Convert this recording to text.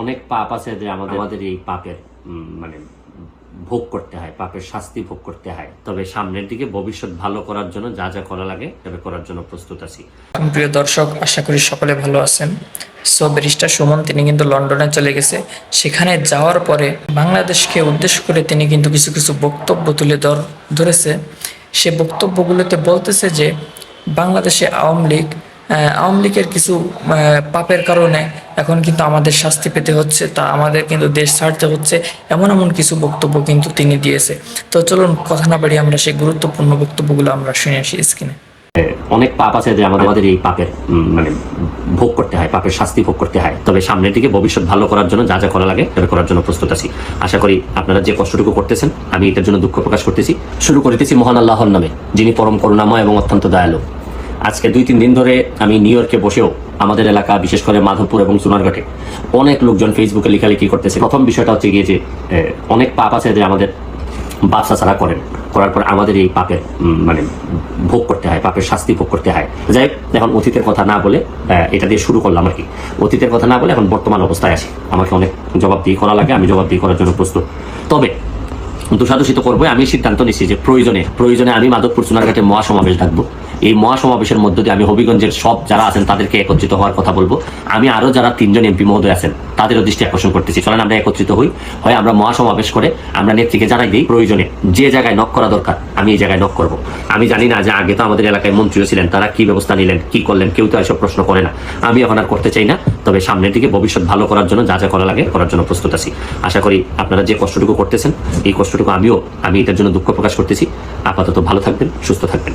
অনেক পাপ আছে যে আমাদের আমাদের এই পাপের মানে ভোগ করতে হয় পাপের শাস্তি ভোগ করতে হয়। তবে সামনের দিকে ভবিষ্যৎ ভালো করার জন্য যা যা করা লাগে তবে করার জন্য প্রস্তুত আছি। প্রিয় দর্শক আশা করি সকলে ভালো আছেন। সো ব্যারিস্টার সুমন তিনি কিন্তু লন্ডনে চলে গেছে। সেখানে যাওয়ার পরে বাংলাদেশকে উদ্দেশ্য করে তিনি কিন্তু কিছু কিছু বক্তব্য তুলে ধর ধরেছে। সে বক্তব্যগুলোতে বলতেছে যে বাংলাদেশে আওয়ামী লীগ আওয়ামী লীগের কিছু পাপের কারণে এখন কিন্তু আমাদের শাস্তি পেতে হচ্ছে, তা আমাদের কিন্তু দেশ ছাড়তে হচ্ছে, এমন এমন কিছু বক্তব্য কিন্তু তিনি দিয়েছে। তো চলুন, কথা না বাড়িয়ে আমরা সেই গুরুত্বপূর্ণ বক্তব্যগুলো আমরা শুনে আসি স্ক্রিনে। অনেক পাপ আছে যে আমাদের এই পাপের মানে ভোগ করতে হয়, পাপের শাস্তি ভোগ করতে হয়। তবে সামনের দিকে ভবিষ্যৎ ভালো করার জন্য যা যা করা লাগে তবে করার জন্য প্রস্তুত আছি। আশা করি আপনারা যে কষ্টটুকু করতেছেন, আমি এটার জন্য দুঃখ প্রকাশ করতেছি। শুরু করিতেছি মহান আল্লাহর নামে, যিনি পরম করুণাময় এবং অত্যন্ত দয়ালু। আজকে দুই, তিন দিন ধরে আমি নিউ ইয়র্কে বসেও আমাদের এলাকা, বিশেষ করে মাধবপুর এবং সোনারঘাটে অনেক লোকজন ফেসবুকে লেখালেখি করতেছে। প্রথম বিষয়টা হচ্ছে গিয়ে যে অনেক পাপ আছে যে আমাদের বাচ্চা ছাড়া করেন। করার পর আমাদের এই পাপের মানে ভোগ করতে হয়, পাপের শাস্তি ভোগ করতে হয়। যাই এখন অতীতের কথা না বলে এটা দিয়ে শুরু করলাম আর কি। অতীতের কথা না বলে এখন বর্তমান অবস্থায় আসি। আমাকে অনেক জবাব দিয়ে করা লাগে, আমি জবাব দিয়ে করার জন্য প্রস্তুত। তবে দোষাদোষিত করব, আমি সিদ্ধান্ত নিচ্ছি যে প্রয়োজনে প্রয়োজনে আমি মাধবপুর সোনারঘাটে মহাসমাবেশ ডাকবো। এই মহাসমাবেশের মধ্য দিয়ে আমি হবিগঞ্জের সব যারা আছেন তাদেরকে একত্রিত হওয়ার কথা বলব। আমি আরও যারা তিনজন এমপি মহোদয় আছেন, তাদেরও দৃষ্টি আকর্ষণ করতেছি। চলেন আমরা একত্রিত হই। হয় আমরা মহাসমাবেশ করে আমরা নেত্রীকে জানাই দিই, প্রয়োজনে যে জায়গায় নক করা দরকার, আমি এই জায়গায় নক করব। আমি জানি না যে আগে তো আমাদের এলাকায় মন্ত্রীও ছিলেন, তারা কি ব্যবস্থা নিলেন, কি করলেন, কেউ তো এসব প্রশ্ন করে না। আমি এখন আর করতে চাই না, তবে সামনের দিকে ভবিষ্যৎ ভালো করার জন্য যা যা করা লাগে করার জন্য প্রস্তুত আছি। আশা করি আপনারা যে কষ্টটুকু করতেছেন, এই কষ্টটুকু আমিও, আমি এটার জন্য দুঃখ প্রকাশ করতেছি। আপাতত ভালো থাকবেন, সুস্থ থাকবেন।